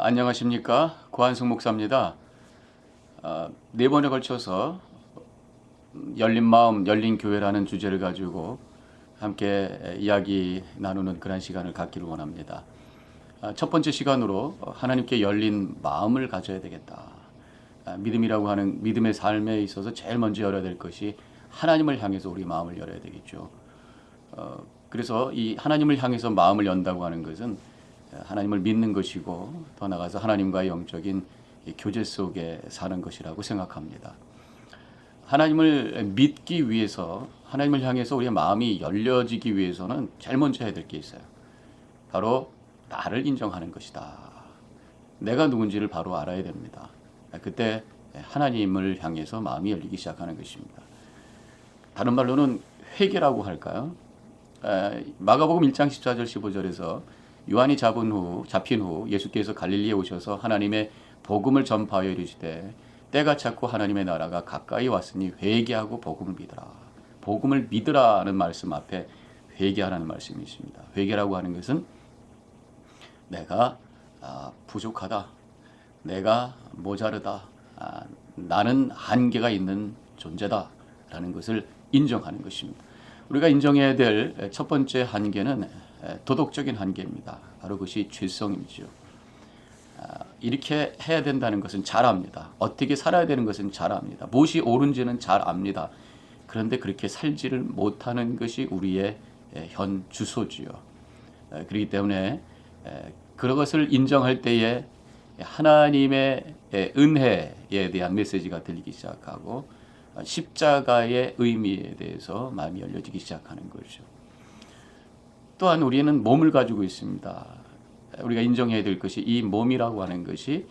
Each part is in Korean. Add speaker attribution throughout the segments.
Speaker 1: 안녕하십니까 고한승 목사입니다. 아, 네 번에 걸쳐서 열린 마음 열린 교회라는 주제를 가지고 함께 이야기 나누는 그런 시간을 갖기를 원합니다. 아, 첫 번째 시간으로 하나님께 열린 마음을 가져야 되겠다. 아, 믿음이라고 하는 믿음의 삶에 있어서 제일 먼저 열어야 될 것이 하나님을 향해서 우리 마음을 열어야 되겠죠. 어, 그래서 이 하나님을 향해서 마음을 연다고 하는 것은 하나님을 믿는 것이고 더 나아가서 하나님과의 영적인 이 교제 속에 사는 것이라고 생각합니다. 하나님을 믿기 위해서 하나님을 향해서 우리의 마음이 열려지기 위해서는 제일 먼저 해야 될 게 있어요. 바로 나를 인정하는 것이다. 내가 누군지를 바로 알아야 됩니다. 그때 하나님을 향해서 마음이 열리기 시작하는 것입니다. 다른 말로는 회개라고 할까요? 에, 마가복음 1장 14절 15절에서 요한이 잡은 후 잡힌 후 예수께서 갈릴리에 오셔서 하나님의 복음을 전파하여 이르시되 때가 찼고 하나님의 나라가 가까이 왔으니 회개하고 복음을 믿으라. 복음을 믿으라는 말씀 앞에 회개하라는 말씀이 있습니다. 회개라고 하는 것은 내가 아, 부족하다. 내가 모자르다. 아, 나는 한계가 있는 존재다 라는 것을 인정하는 것입니다. 우리가 인정해야 될 첫 번째 한계는 도덕적인 한계입니다. 바로 그것이 죄성이죠. 아, 이렇게 해야 된다는 것은 잘 압니다. 어떻게 살아야 되는 것은 잘 압니다. 무엇이 옳은지는 잘 압니다. 그런데 그렇게 살지를 못하는 것이 우리의 현 주소지요. 그렇기 때문에 그런 것을 인정할 때에 하나님의 은혜에 대한 메시지가 들리기 시작하고 십자가의 의미에 대해서 마음이 열려지기 시작하는 거죠. 또한 우리는 몸을 가지고 있습니다. 우리가 인정해야 될 것이 이 몸이라고 하는 것이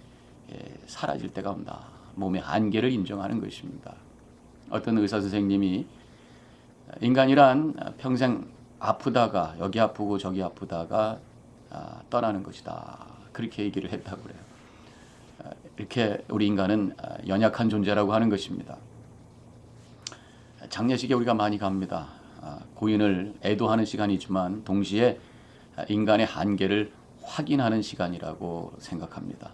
Speaker 1: 사라질 때가 온다. 몸의 한계를 인정하는 것입니다. 어떤 의사 선생님이 인간이란 평생 아프다가 여기 아프고 저기 아프다가 아, 떠나는 것이다. 그렇게 얘기를 했다고 그래요. 이렇게 우리 인간은 연약한 존재라고 하는 것입니다. 장례식에 우리가 많이 갑니다. 아, 고인을 애도하는 시간이지만 동시에 인간의 한계를 확인하는 시간이라고 생각합니다.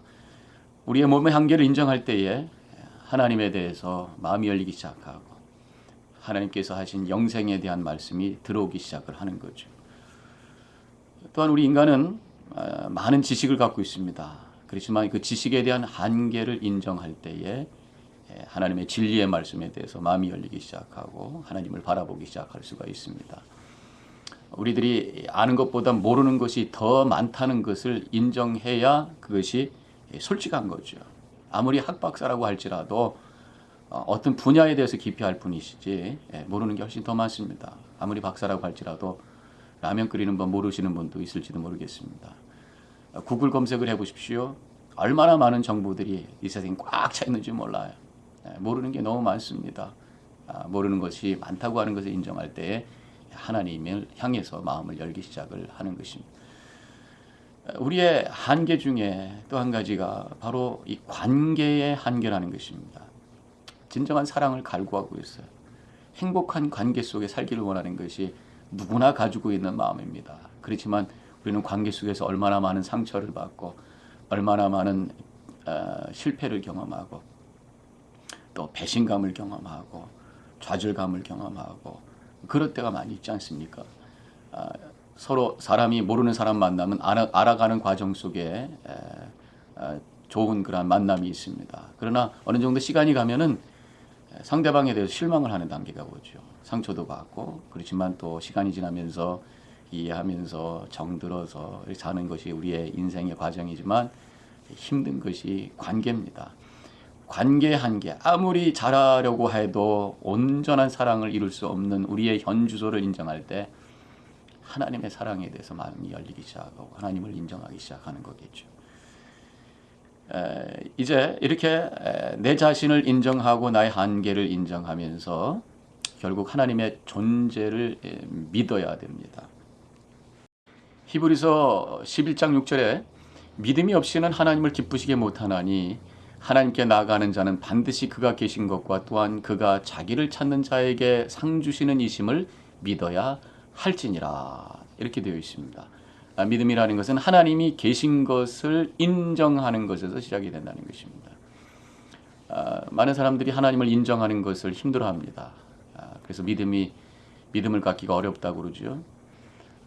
Speaker 1: 우리의 몸의 한계를 인정할 때에 하나님에 대해서 마음이 열리기 시작하고 하나님께서 하신 영생에 대한 말씀이 들어오기 시작을 하는 거죠. 또한 우리 인간은 아, 많은 지식을 갖고 있습니다. 그렇지만 그 지식에 대한 한계를 인정할 때에 예, 하나님의 진리의 말씀에 대해서 마음이 열리기 시작하고 하나님을 바라보기 시작할 수가 있습니다. 우리들이 아는 것보다 모르는 것이 더 많다는 것을 인정해야 그것이 솔직한 거죠. 아무리 학박사라고 할지라도 어, 어떤 분야에 대해서 깊이 할 뿐이시지 예, 모르는 게 훨씬 더 많습니다. 아무리 박사라고 할지라도 라면 끓이는 법 모르시는 분도 있을지도 모르겠습니다. 어, 구글 검색을 해보십시오. 얼마나 많은 정보들이 이 세상에 꽉 차 있는지 몰라요. 예, 모르는 게 너무 많습니다. 아, 모르는 것이 많다고 하는 것을 인정할 때 하나님을 향해서 마음을 열기 시작을 하는 것입니다. 우리의 한계 중에 또 한 가지가 바로 이 관계의 한계라는 것입니다. 진정한 사랑을 갈구하고 있어요. 행복한 관계 속에 살기를 원하는 것이 누구나 가지고 있는 마음입니다. 그렇지만 우리는 관계 속에서 얼마나 많은 상처를 받고 얼마나 많은 어, 실패를 경험하고 또 배신감을 경험하고 좌절감을 경험하고 그럴 때가 많이 있지 않습니까? 아, 서로 사람이 모르는 사람 만나면 알아, 알아 가는 과정 속에 에, 에, 좋은 그런 만남이 있습니다. 그러나 어느 정도 시간이 가면은 상대방에 대해서 실망을 하는 단계가 오죠. 상처도 받고 그렇지만 또 시간이 지나면서 이해하면서 정들어서 사는 것이 우리의 인생의 과정이지만 힘든 것이 관계입니다. 관계 한계 아무리 잘하려고 해도 온전한 사랑을 이룰 수 없는 우리의 현 주소를 인정할 때 하나님의 사랑에 대해서 마음이 열리기 시작하고 하나님을 인정하기 시작하는 거겠죠. 에, 이제 이렇게 에, 내 자신을 인정하고 나의 한계를 인정하면서 결국 하나님의 존재를 에, 믿어야 됩니다. 히브리서 11장 6절에 믿음이 없이는 하나님을 기쁘시게 못하나니 하나님께 나아가는 자는 반드시 그가 계신 것과 또한 그가 자기를 찾는 자에게 상 주시는 이심을 믿어야 할지니라 이렇게 되어 있습니다. 아, 믿음이라는 것은 하나님이 계신 것을 인정하는 것에서 시작이 된다는 것입니다. 아, 많은 사람들이 하나님을 인정하는 것을 힘들어합니다. 아, 그래서 믿음이 믿음을 갖기가 어렵다고 그러죠.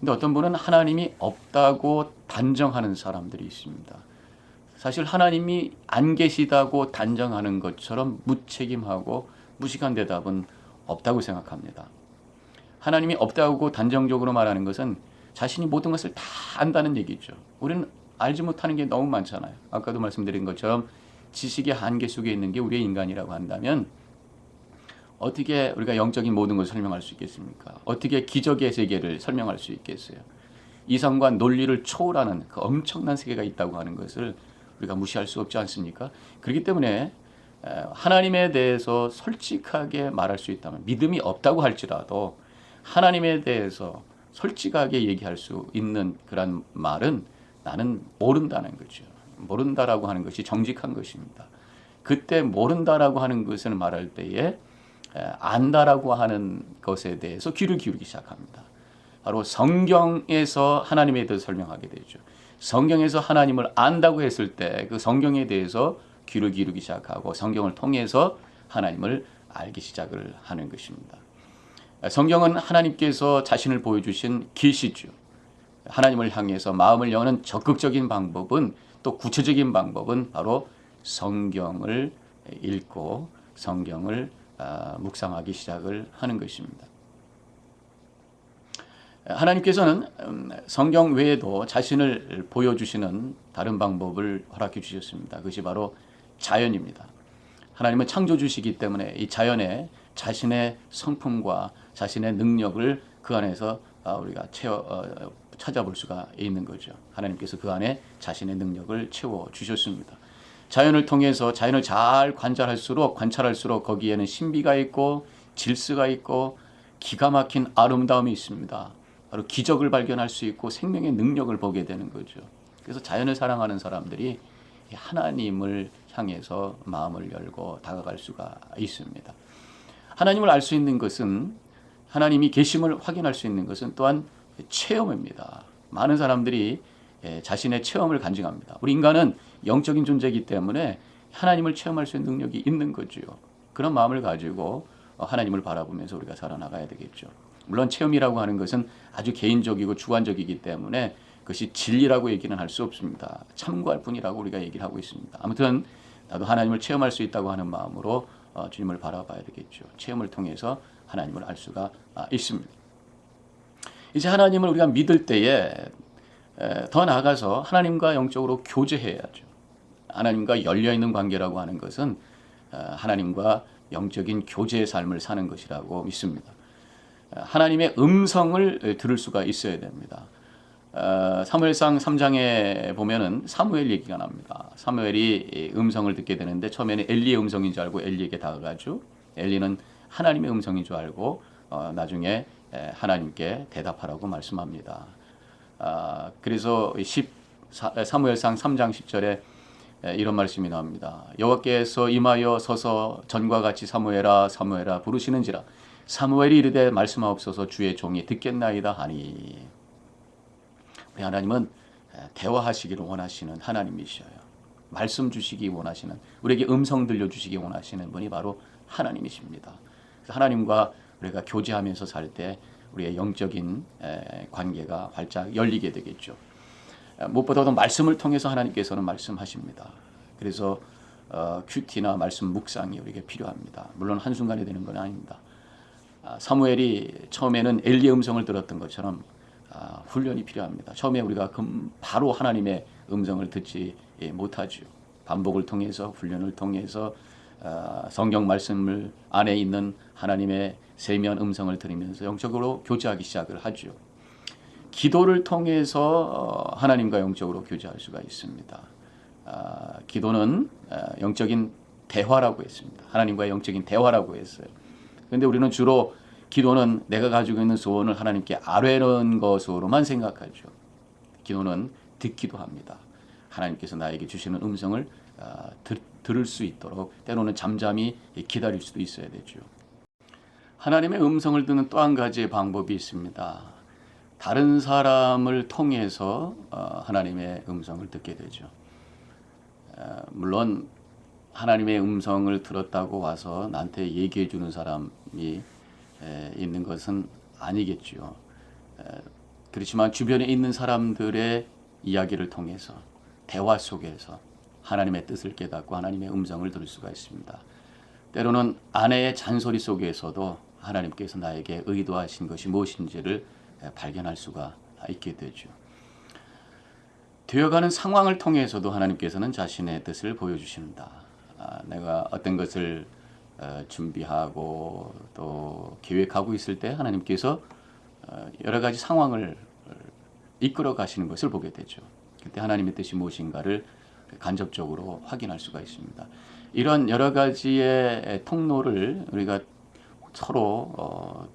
Speaker 1: 근데 어떤 분은 하나님이 없다고 단정하는 사람들이 있습니다. 사실 하나님이 안 계시다고 단정하는 것처럼 무책임하고 무식한 대답은 없다고 생각합니다. 하나님이 없다고 단정적으로 말하는 것은 자신이 모든 것을 다 안다는 얘기죠. 우리는 알지 못하는 게 너무 많잖아요. 아까도 말씀드린 것처럼 지식의 한계 속에 있는 게 우리의 인간이라고 한다면 어떻게 우리가 영적인 모든 것을 설명할 수 있겠습니까? 어떻게 기적의 세계를 설명할 수 있겠어요? 이성과 논리를 초월하는 그 엄청난 세계가 있다고 하는 것을 우리가 무시할 수 없지 않습니까? 그렇기 때문에 에, 하나님에 대해서 솔직하게 말할 수 있다면 믿음이 없다고 할지라도 하나님에 대해서 솔직하게 얘기할 수 있는 그런 말은 나는 모른다는 거죠. 모른다라고 하는 것이 정직한 것입니다. 그때 모른다라고 하는 것을 말할 때에 에, 안다라고 하는 것에 대해서 귀를 기울이기 시작합니다. 바로 성경에서 하나님에 대해서 설명하게 되죠. 성경에서 하나님을 안다고 했을 때 그 성경에 대해서 귀를 기울이기 시작하고 성경을 통해서 하나님을 알기 시작을 하는 것입니다. 성경은 하나님께서 자신을 보여주신 길시죠. 하나님을 향해서 마음을 여는 적극적인 방법은 또 구체적인 방법은 바로 성경을 읽고 성경을 아, 묵상하기 시작을 하는 것입니다. 하나님께서는 음, 성경 외에도 자신을 보여주시는 다른 방법을 허락해 주셨습니다. 그것이 바로 자연입니다. 하나님은 창조주시기 때문에 이 자연에 자신의 성품과 자신의 능력을 그 안에서 아, 우리가 채워 어, 찾아볼 수가 있는 거죠. 하나님께서 그 안에 자신의 능력을 채워 주셨습니다. 자연을 통해서 자연을 잘 관찰할수록 관찰할수록 거기에는 신비가 있고 질서가 있고 기가 막힌 아름다움이 있습니다. 바로 기적을 발견할 수 있고 생명의 능력을 보게 되는 거죠. 그래서 자연을 사랑하는 사람들이 하나님을 향해서 마음을 열고 다가갈 수가 있습니다. 하나님을 알 수 있는 것은 하나님이 계심을 확인할 수 있는 것은 또한 체험입니다. 많은 사람들이 예, 자신의 체험을 간증합니다. 우리 인간은 영적인 존재이기 때문에 하나님을 체험할 수 있는 능력이 있는 거죠. 그런 마음을 가지고 하나님을 바라보면서 우리가 살아나가야 되겠죠. 물론 체험이라고 하는 것은 아주 개인적이고 주관적이기 때문에 그것이 진리라고 얘기는 할 수 없습니다. 참고할 뿐이라고 우리가 얘기를 하고 있습니다. 아무튼 나도 하나님을 체험할 수 있다고 하는 마음으로 어, 주님을 바라봐야 되겠죠. 체험을 통해서 하나님을 알 수가 아, 있습니다. 이제 하나님을 우리가 믿을 때에 더 나아가서 하나님과 영적으로 교제해야죠. 하나님과 열려 있는 관계라고 하는 것은 어, 하나님과 영적인 교제의 삶을 사는 것이라고 믿습니다. 하나님의 음성을 들을 수가 있어야 됩니다. 어, 사무엘상 3장에 보면은 사무엘 얘기가 납니다. 사무엘이 음성을 듣게 되는데 처음에는 엘리의 음성인 줄 알고 엘리에게 다가가죠. 엘리는 하나님의 음성인 줄 알고 어, 나중에 하나님께 대답하라고 말씀합니다. 아, 그래서 10 사무엘상 3장 10절에 이런 말씀이 나옵니다. 여호와께서 임하여 서서 전과 같이 사무엘아 사무엘아 부르시는지라 사무엘이 이르되 말씀하옵소서 주의 종이 듣겠나이다 하니 우리 하나님은 대화하시기를 원하시는 하나님이셔요. 말씀 주시기 원하시는 우리에게 음성 들려 주시기 원하시는 분이 바로 하나님이십니다. 하나님과 우리가 교제하면서 살 때 우리의 영적인 관계가 활짝 열리게 되겠죠. 무엇보다도 말씀을 통해서 하나님께서는 말씀하십니다. 그래서 어, 큐티나 말씀 묵상이 우리에게 필요합니다. 물론 한순간에 되는 건 아닙니다. 아, 사무엘이 처음에는 엘리의 음성을 들었던 것처럼 아, 훈련이 필요합니다. 처음에 우리가 바로 하나님의 음성을 듣지 못하죠. 반복을 통해서 훈련을 통해서 아, 성경 말씀을 안에 있는 하나님의 세미한 음성을 들으면서 영적으로 교제하기 시작을 하죠. 기도를 통해서 어, 하나님과 영적으로 교제할 수가 있습니다. 기도는 영적인 대화라고 했습니다. 하나님과의 영적인 대화라고 했어요. 그런데 우리는 주로 기도는 내가 가지고 있는 소원을 하나님께 아뢰는 것으로만 생각하죠. 기도는 듣기도 합니다. 하나님께서 나에게 주시는 음성을 아, 들을 수 있도록 때로는 잠잠히 기다릴 수도 있어야 되죠. 하나님의 음성을 듣는 또 한 가지의 방법이 있습니다. 다른 사람을 통해서 어, 하나님의 음성을 듣게 되죠. 어, 물론 하나님의 음성을 들었다고 와서 나한테 얘기해 주는 사람이 에, 있는 것은 아니겠죠. 에, 그렇지만 주변에 있는 사람들의 이야기를 통해서 대화 속에서 하나님의 뜻을 깨닫고 하나님의 음성을 들을 수가 있습니다. 때로는 아내의 잔소리 속에서도 하나님께서 나에게 의도하신 것이 무엇인지를 발견할 수가 있게 되죠. 되어가는 상황을 통해서도 하나님께서는 자신의 뜻을 보여주신다. 아, 내가 어떤 것을 어, 준비하고 또 계획하고 있을 때 하나님께서 어, 여러 가지 상황을 이끌어 가시는 것을 보게 되죠. 그때 하나님의 뜻이 무엇인가를 간접적으로 확인할 수가 있습니다. 이런 여러 가지의 통로를 우리가 서로 어,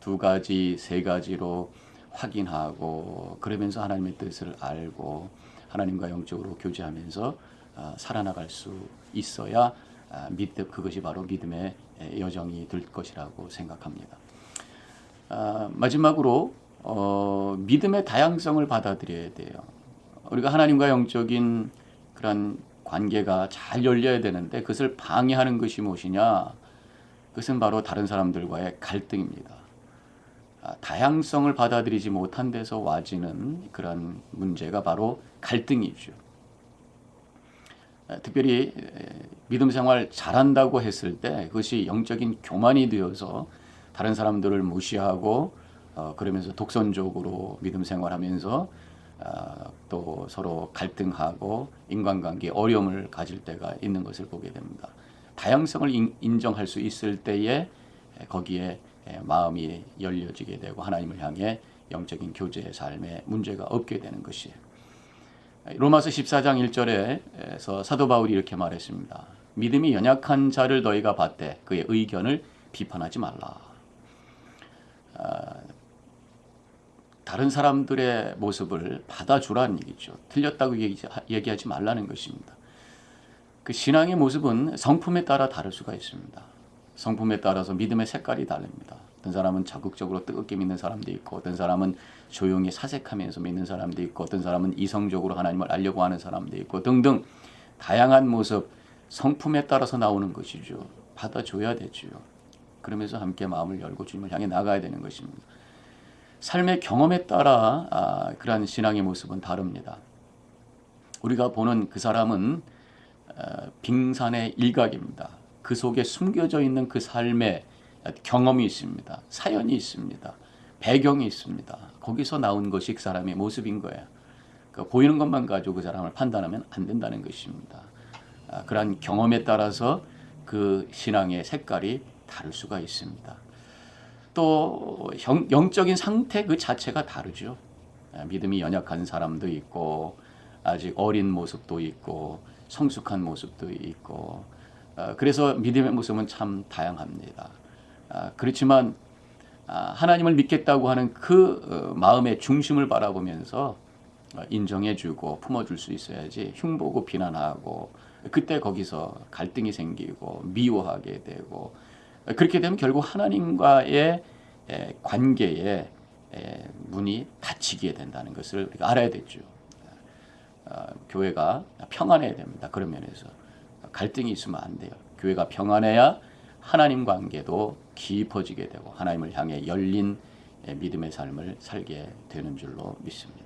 Speaker 1: 두 가지, 세 가지로 확인하고 그러면서 하나님의 뜻을 알고 하나님과 영적으로 교제하면서 어, 살아나갈 수 있어야 아, 믿음 그것이 바로 믿음의 여정이 될 것이라고 생각합니다. 아, 마지막으로 어, 믿음의 다양성을 받아들여야 돼요. 우리가 하나님과 영적인 그런 관계가 잘 열려야 되는데 그것을 방해하는 것이 무엇이냐? 그것은 바로 다른 사람들과의 갈등입니다. 아, 다양성을 받아들이지 못한 데서 와지는 그런 문제가 바로 갈등이죠. 아, 특별히 믿음 생활 잘한다고 했을 때 그것이 영적인 교만이 되어서 다른 사람들을 무시하고 어, 그러면서 독선적으로 믿음 생활하면서 어, 또 서로 갈등하고 인간관계 어려움을 가질 때가 있는 것을 보게 됩니다. 다양성을 인, 인정할 수 있을 때에 거기에 마음이 열려지게 되고 하나님을 향해 영적인 교제의 삶에 문제가 없게 되는 것이에요. 로마서 14장 1절에서 사도 바울이 이렇게 말했습니다. 믿음이 연약한 자를 너희가 봤되 그의 의견을 비판하지 말라. 아, 다른 사람들의 모습을 받아주라는 얘기죠. 틀렸다고 얘기하지 말라는 것입니다. 그 신앙의 모습은 성품에 따라 다를 수가 있습니다. 성품에 따라서 믿음의 색깔이 다릅니다. 어떤 사람은 적극적으로 뜨겁게 믿는 사람도 있고, 어떤 사람은 조용히 사색하면서 믿는 사람도 있고, 어떤 사람은 이성적으로 하나님을 알려고 하는 사람도 있고, 등등 다양한 모습, 성품에 따라서 나오는 것이죠. 받아줘야 되죠. 그러면서 함께 마음을 열고 주님을 향해 나가야 되는 것입니다. 삶의 경험에 따라 아, 그러한 신앙의 모습은 다릅니다. 우리가 보는 그 사람은 어, 빙산의 일각입니다. 그 속에 숨겨져 있는 그 삶의 경험이 있습니다. 사연이 있습니다. 배경이 있습니다. 거기서 나온 것이 그 사람의 모습인 거예요. 그 보이는 것만 가지고 그 사람을 판단하면 안 된다는 것입니다. 아, 그러한 경험에 따라서 그 신앙의 색깔이 다를 수가 있습니다. 또 영, 적인 상태 그 자체가 다르죠. 아, 믿음이 연약한 사람도 있고 아직 어린 모습도 있고 성숙한 모습도 있고 어, 그래서 믿음의 모습은 참 다양합니다. 아, 그렇지만 아, 하나님을 믿겠다고 하는 그 어, 마음의 중심을 바라보면서 어, 인정해주고 품어줄 수 있어야지 흉보고 비난하고 그때 거기서 갈등이 생기고 미워하게 되고 그렇게 되면 결국 하나님과의 관계에 문이 닫히게 된다는 것을 우리가 알아야 되죠. 어, 교회가 평안해야 됩니다. 그런 면에서 갈등이 있으면 안 돼요. 교회가 평안해야 하나님 관계도 깊어지게 되고 하나님을 향해 열린 믿음의 삶을 살게 되는 줄로 믿습니다.